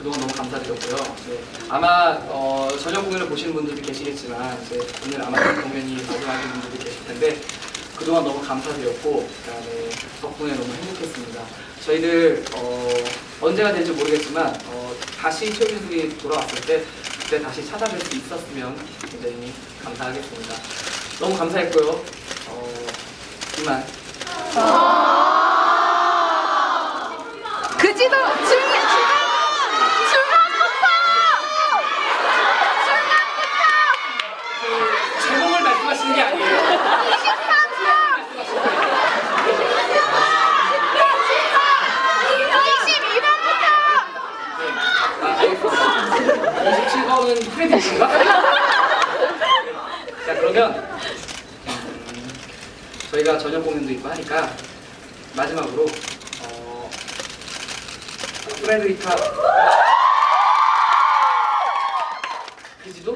그동안 너무 감사드렸고요. 네, 아마 어, 저녁 공연을 보시는 분들도 계시겠지만 이제 오늘 아마 이 공연이 마지막인 분들도 계실 텐데 그동안 너무 감사드렸고 그다음에 덕분에 너무 행복했습니다. 저희들 어, 언제가 될지 모르겠지만 어, 다시 최우진들이 돌아왔을 때 그때 다시 찾아뵐 수 있었으면 굉장히 감사하겠습니다. 너무 감사했고요. 어, 이만 그지도 중제목을 말씀하시는 게 아니에요. 아, 알겠습니다. 27번은 프레디인가? 자, 그러면 음, 저희가 저녁 공연도 있고 하니까 마지막으로 어, 프레드리카 그지도?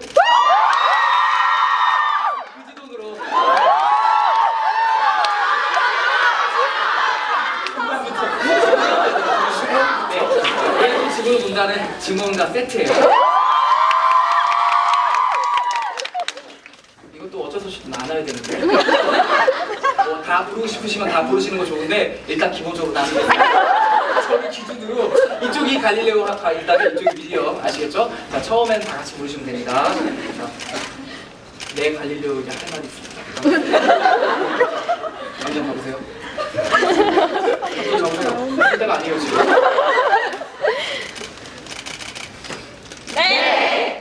네, 지금 본다는 증언과 세트예요. 이것도 나눠야 되는데. 뭐 다 부르고 싶으시면 다 부르시는 거 좋은데 일단 기본적으로 나누겠습니다. 저를 기준으로 이쪽이 갈릴레오 학과 일단 이쪽이 미디어 아시겠죠? 자 처음엔 다 같이 부르시면 됩니다. 자, 네 갈릴레오 이제 할 말이 있습니다. 감정 가보세요. 감정 적으세요. 할 때가 아니에요 지금. 대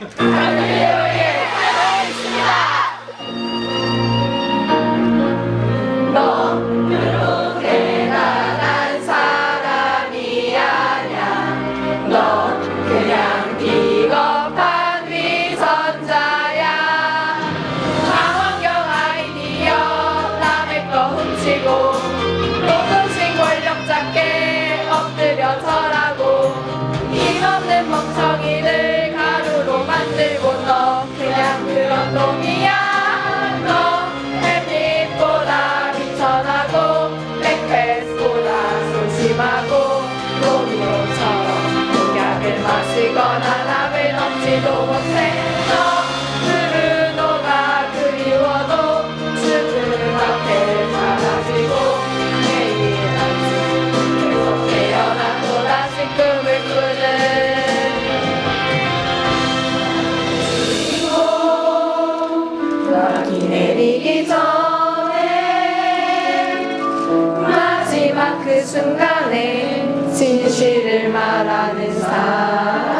그 순간에 진실을 말하는 사람.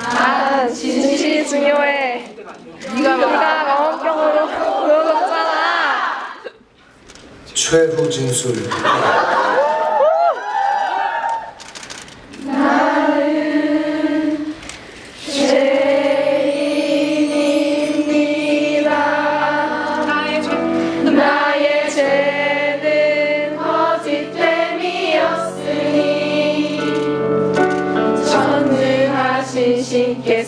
아 진실이 중요해. 네가 망원경으로 보여줬잖아. 최후 진술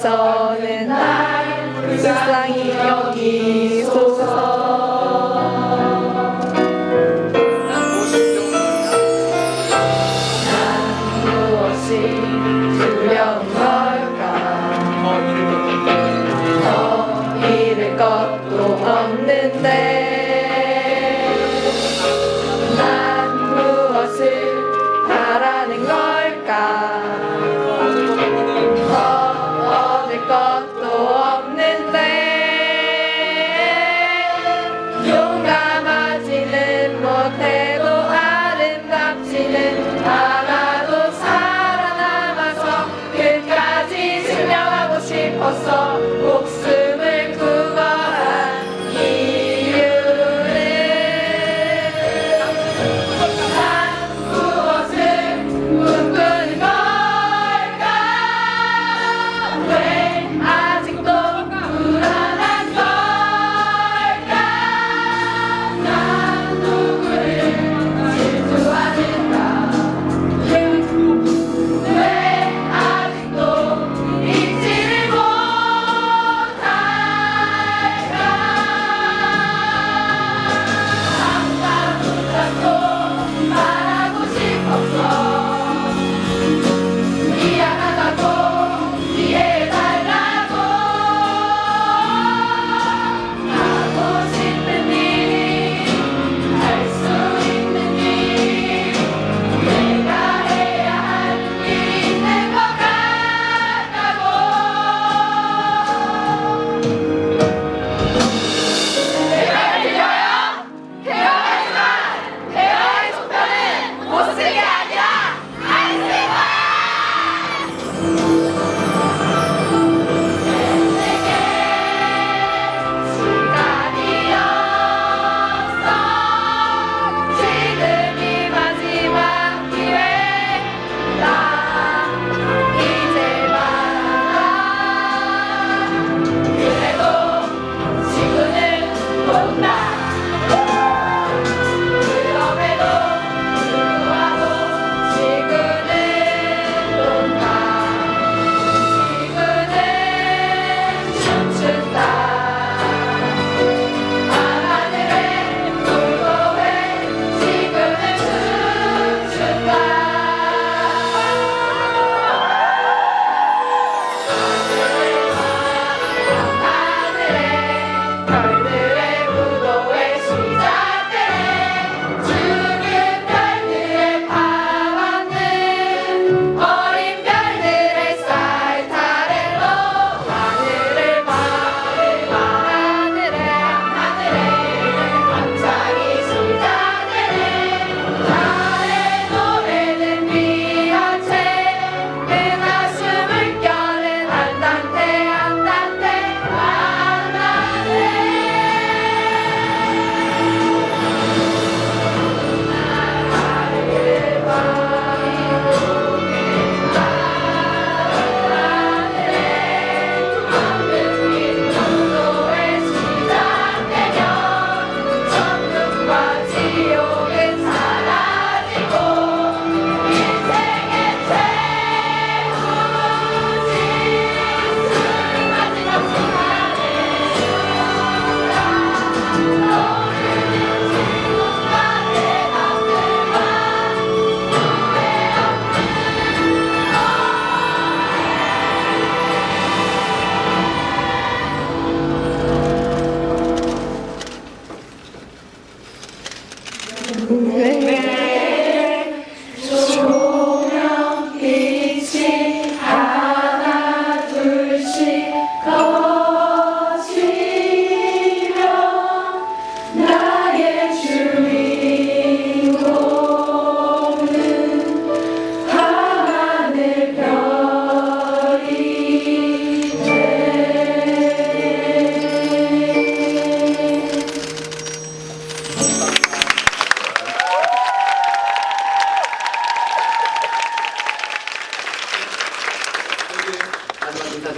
sole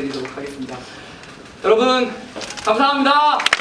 인사드리도록 하겠습니다. 여러분 감사합니다.